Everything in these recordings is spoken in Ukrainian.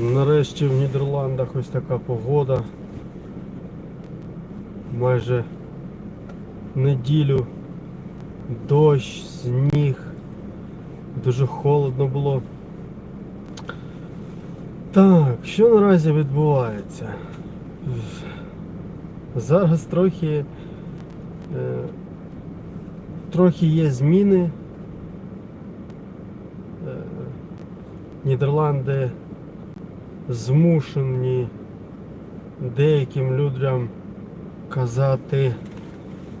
Нарешті в Нідерландах ось така погода. Майже неділю дощ, сніг. Дуже холодно було. Так, що наразі відбувається? Зараз трохи, е, трохи є зміни. Е, Нідерланди змушені деяким людям казати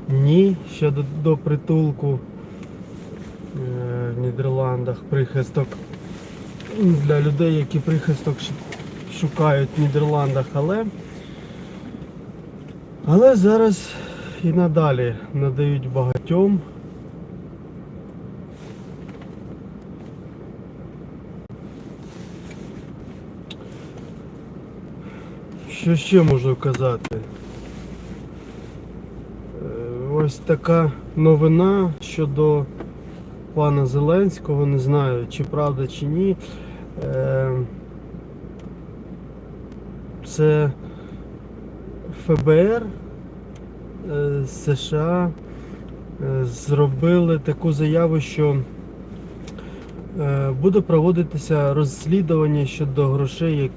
ні щодо до притулку е, в Нідерландах прихисток для людей, які прихисток шукають в Нідерландах, але але зараз і надалі надають багатьом. Що ще можу казати? Е, Ось така новина щодо пана Зеленського, не знаю, чи правда, чи ні. Е, Це ФБР е, США е, зробили таку заяву, що буде проводитися розслідування щодо грошей,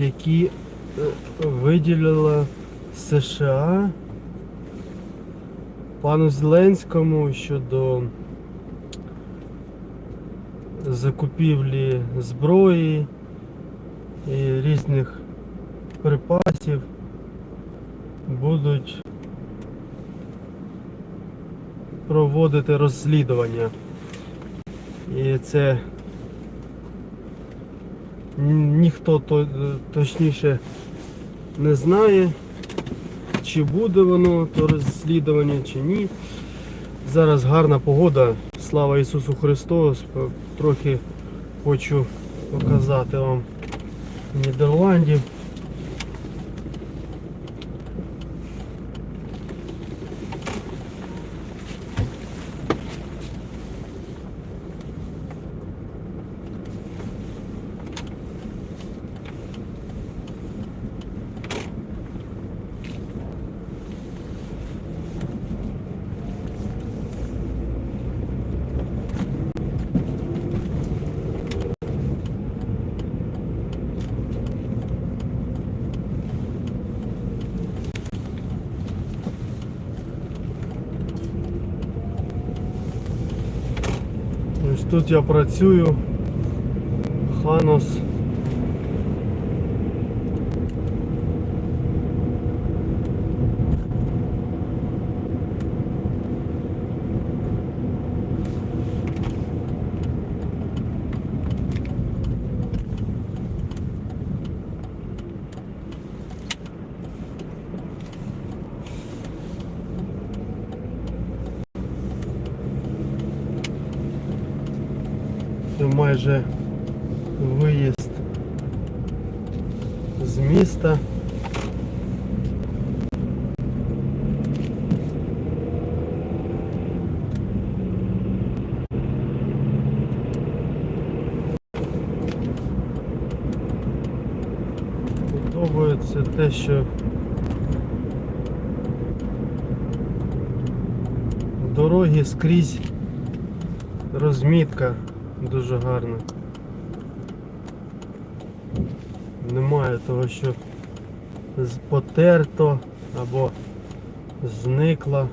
які виділила США пану Зеленському щодо закупівлі зброї і різних припасів будуть проводити розслідування. І це ніхто то, точніше не знає, чи буде воно то розслідування, чи ні. Зараз гарна погода. Слава Ісусу Христу. Трохи хочу показати вам Нідерландів. Ось тут я працюю. Ханос. Це майже виїзд з міста. Подобається те, що дороги скрізь розмітка дуже гарна. Немає того, що потерто або зникло.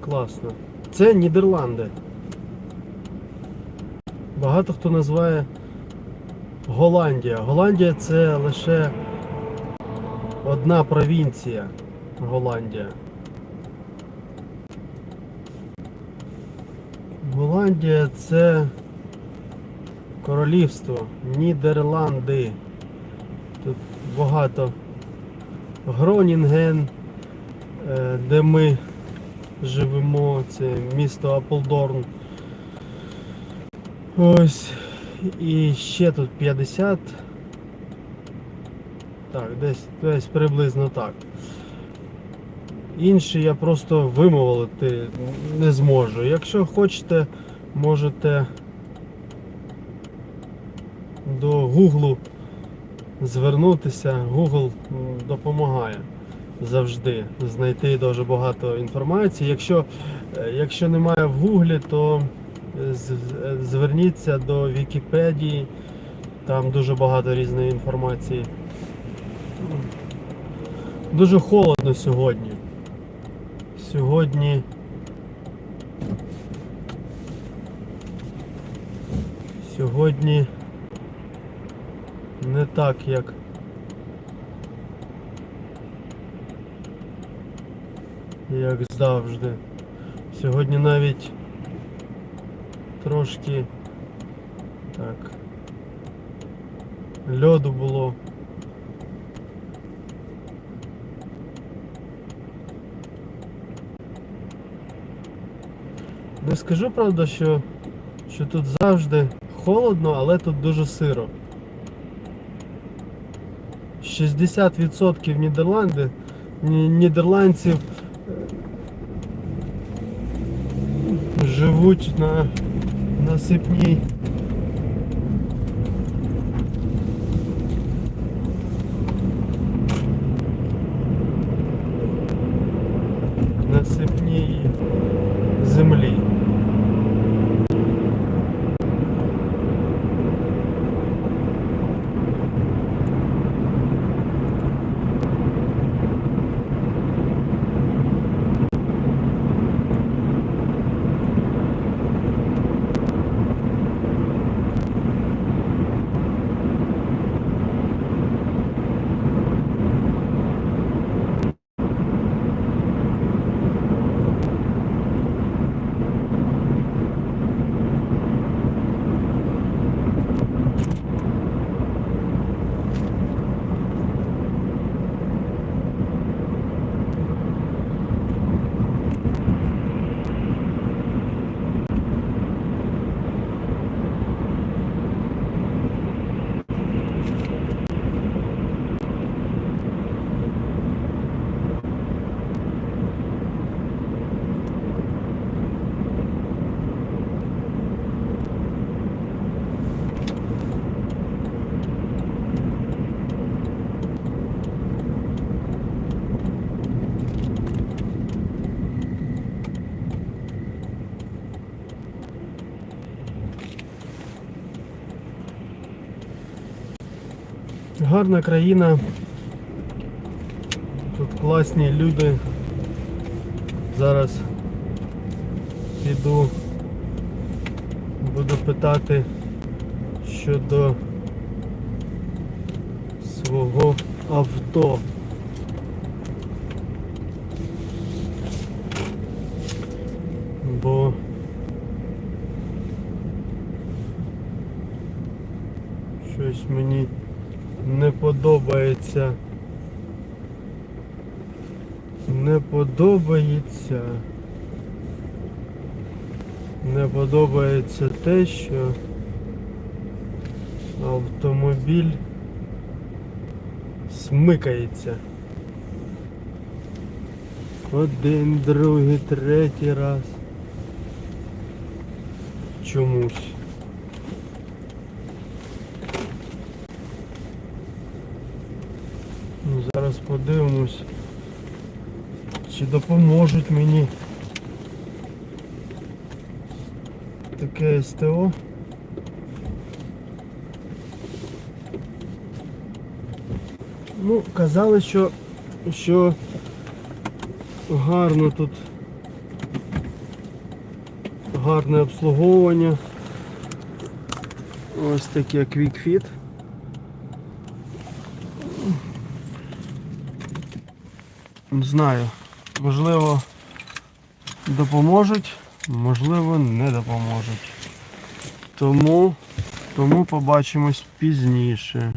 Класно. Це Нідерланди. Багато хто називає Голландія. Голландія це лише одна провінція Голландія. Голландія це королівство, Нідерланди. Тут багато Гронінген, е, де ми живемо, це місто Аполдорн. Ось. І ще тут 50. Так, десь, десь приблизно так. Інші я просто вимовити не зможу. Якщо хочете, можете до Гуглу звернутися. Google допомагає завжди знайти дуже багато інформації. Якщо, е, якщо немає в Гуглі, то е, зверніться до Вікіпедії. Там дуже багато різної інформації. Дуже холодно сьогодні. Сьогодні. Сьогодні не так, як. Як завжди. Сьогодні навіть трошки так. Льоду було. Не скажу правда, що, що тут завжди холодно, але тут дуже сиро. 60% Нідерланди, ні- нідерландців е, живуть на насипній Гарна країна. Тут класні люди. Зараз піду, буду питати щодо свого авто. Бо щось мені подобається. Не подобається. Не подобається те, що автомобіль смикається. Один, другий, третій раз. Чомусь. Зараз подивимось, чи допоможуть мені таке СТО. Ну, казали, що, що гарно тут гарне обслуговування. Ось таке QuickFit. Не знаю. Можливо, допоможуть, можливо, не допоможуть. Тому, тому побачимось пізніше.